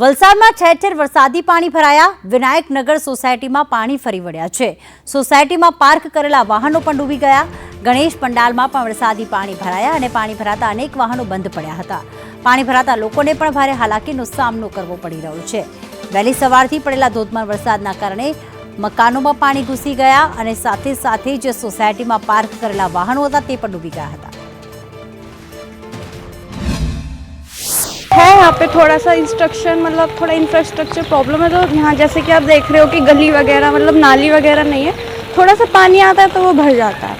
વલસાડમાં ઠેર ઠેર વરસાદી પાણી ભરાયા. વિનાયકનગર સોસાયટીમાં પાણી ફરી વળ્યા છે. સોસાયટીમાં પાર્ક કરેલા વાહનો પણ ડૂબી ગયા. ગણેશ પંડાલમાં પણ વરસાદી પાણી ભરાયા અને પાણી ભરાતા અનેક વાહનો બંધ પડ્યા હતા. પાણી ભરાતા લોકોને પણ ભારે હાલાકીનો સામનો કરવો પડી રહ્યો છે. વહેલી સવારથી પડેલા ધોધમાર વરસાદના કારણે મકાનોમાં પાણી ઘૂસી ગયા અને સાથે સાથે જે સોસાયટીમાં પાર્ક કરેલા વાહનો હતા તે પણ ડૂબી ગયા હતા. यहाँ पे थोड़ा सा इंस्ट्रक्शन मतलब थोड़ा इंफ्रास्ट्रक्चर प्रॉब्लम है तो यहाँ जैसे कि आप देख रहे हो कि गली वगैरह मतलब नाली वगैरह नहीं है, थोड़ा सा पानी आता है तो वो भर जाता है।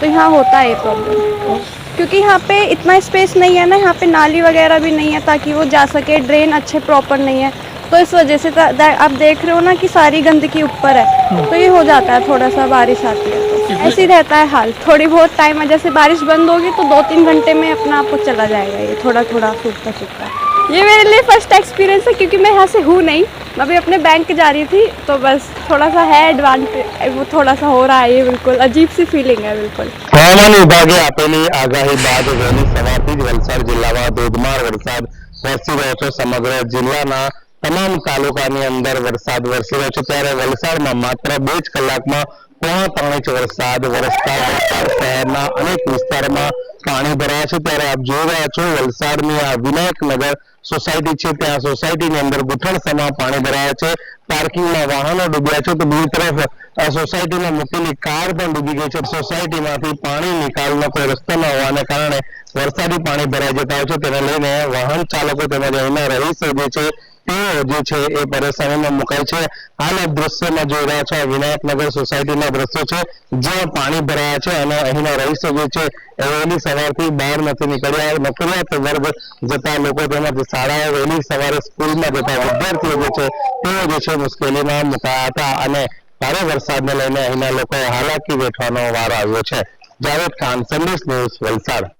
तो यहाँ होता है प्रॉब्लम क्योंकि यहाँ पे इतना स्पेस नहीं है ना, यहाँ पे नाली वगैरह भी नहीं है ताकि वो जा सके ड्रेन अच्छे प्रॉपर नहीं है। तो इस वजह से ता- दा- आप देख रहे हो ना कि सारी गंदगी ऊपर है तो ये हो जाता है थोड़ा सा बारिश आती है तो ऐसे ही रहता है हाल थोड़ी बहुत टाइम है जैसे बारिश बंद होगी तो दो तीन घंटे में अपना आपको चला जाएगा ये थोड़ा थोड़ा सूखता सूखता ये मेरे लिए फर्स्ट एक्सपीरियंस है क्योंकि मैं यहाँ से हूँ नहीं मैं अभी अपने बैंक जा रही थी तो बस थोड़ा सा है एडवांटेज वो थोड़ा सा हो रहा है ये बिल्कुल अजीब सी फीलिंग है बिल्कुल હવામાન વિભાગે આપેલી આગાહી બાદ વહેલી સવારથી જ વલસાડ જિલ્લામાં ધોધમાર વરસાદ વરસી રહ્યો છે સમગ્ર જિલ્લાના તમામ તાલુકાની અંદર વરસાદ વરસી રહ્યો છે. ત્યારે વલસાડમાં માત્ર બે જ કલાકમાં પોણા ત્રણ ઇંચ વરસાદ વરસતા વલસાડ શહેરના અનેક વિસ્તારમાં પાણી ભરાયા છે. ત્યારે આપ જોઈ રહ્યા છો વલસાડની આ વિનાયકનગર સોસાયટી છે ત્યાં સોસાયટીની અંદર ગુઠણસમાં પાણી ભરાયા છે. પાર્કિંગમાં વાહનો ડૂબ્યા છે. તો બીજી તરફ સોસાયટીમાં મૂકેલી કાર પણ ડૂબી ગઈ છે. સોસાયટીમાંથી પાણી નિકાલનો કોઈ રસ્તો ન હોવાને કારણે વરસાદી પાણી ભરાઈ જતા છે. તેને લઈને વાહન ચાલકો તેમજ અહીંના રહીશો જે છે, તેઓ જે છે એ પરેશાનીમાં મુકાય છે. હાલ આ દ્રશ્યમાં જોઈ રહ્યા છે વિનાયકનગર સોસાયટીના દ્રશ્યો છે. જ્યાં પાણી ભરાયા છે અને અહીંના રહીશો જે છે વહેલી સવારથી બહાર નથી નીકળ્યા. નોકરિયાત વર્ગ જતા લોકો તેમજ શાળાએ વહેલી સવારે સ્કૂલમાં જતા વિદ્યાર્થીઓ જે છે, તેઓ જે છે મુશ્કેલીમાં મુકાયા હતા અને ભારે વરસાદને લઈને અહીંના લોકો હાલાકી વેઠવાનો વારો આવ્યો છે. જાવેદ ખાન, સંદેશ ન્યૂઝ વલસાડ.